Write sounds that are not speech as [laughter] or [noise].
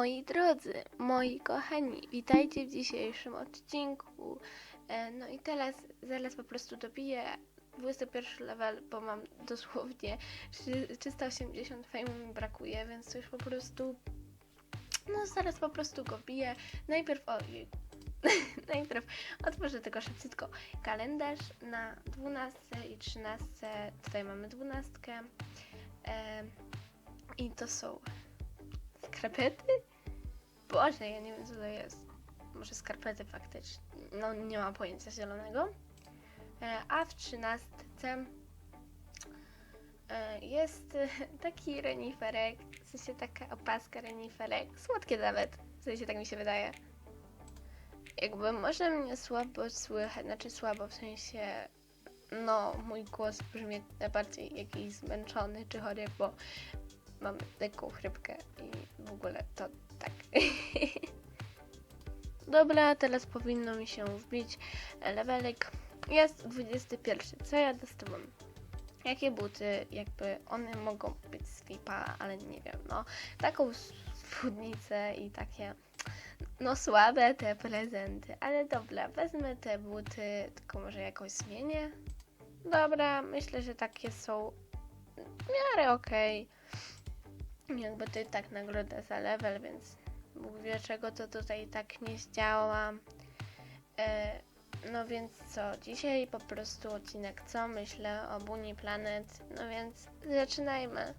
Moi drodzy, moi kochani, witajcie w dzisiejszym odcinku. E, No i teraz, zaraz po prostu dobiję 21 level, bo mam dosłownie trzy- 380 fejmu mi brakuje, więc już po prostu, no zaraz po prostu go biję. Najpierw, o, [laughs] najpierw otworzę tylko szybciutko kalendarz na 12 i 13, tutaj mamy 12. E, I to są skarpety? Boże, ja nie wiem co to jest. Może skarpety faktycznie. No nie mam pojęcia zielonego. E, A w trzynastce e, jest [laughs] taki reniferek, w sensie taka opaska reniferek. Słodkie nawet, w sensie tak mi się wydaje. Jakby może mnie słabo słychać, znaczy słabo w sensie no mój głos brzmi bardziej jakiś zmęczony czy chory, bo mam lekką chrypkę i w ogóle to tak. [laughs] Dobra, teraz powinno mi się wbić levelek. Jest 21. Co ja dostałam? Jakie buty? Jakby one mogą być z VIPa, ale nie wiem, no. Taką spódnicę i takie no słabe te prezenty, ale dobra, wezmę te buty, tylko może jakoś zmienię. Dobra, myślę, że takie są w miarę okej. Jakby to i tak nagroda za level, więc Bóg wie czego to tutaj tak nie zdziała. E, no więc co, dzisiaj po prostu odcinek co myślę o Bunny Planet, no więc zaczynajmy.